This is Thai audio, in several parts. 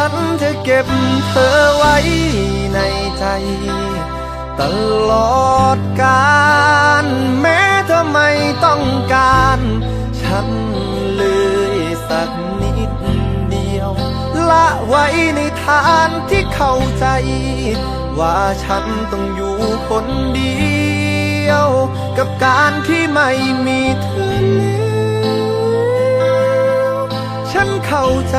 ฉันจะเก็บเธอไว้ในใจ ตลอดกาลแม้เธอไม่ต้องการ ฉันเลยสักนิดเดียว ละไว้ในฐานที่เข้าใจ ว่าฉันต้องอยู่คนเดียว กับการที่ไม่มีเธอแล้วฉันเข้าใจ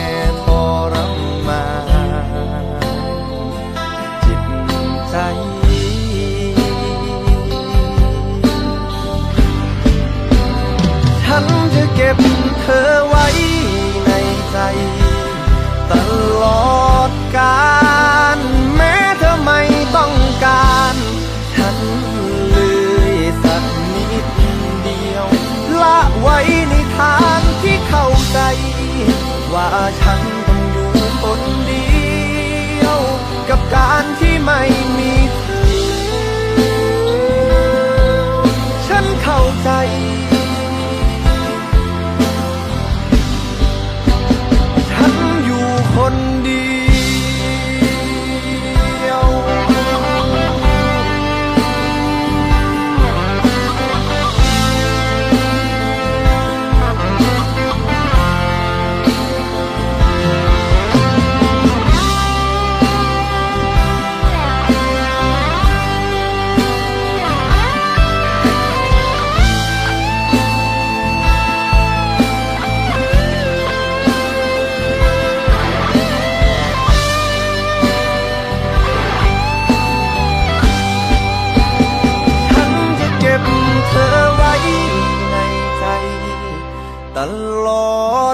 ว่าฉัน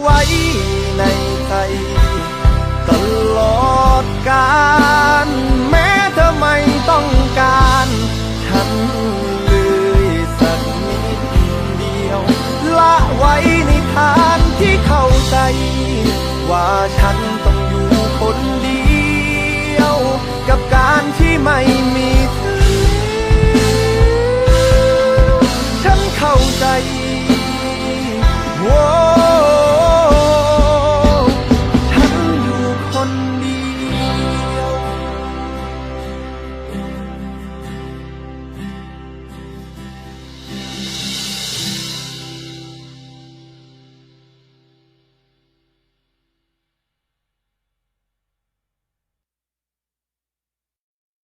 ไว้ในใจตลอดกาลแม้เธอไม่ต้องการฉันเลยสักนิดเดียว ละไว้ในทางที่เข้าใจ ว่าฉันต้องอยู่คนเดียว กับการที่ไม่มีเธอฉันเข้าใจโอ้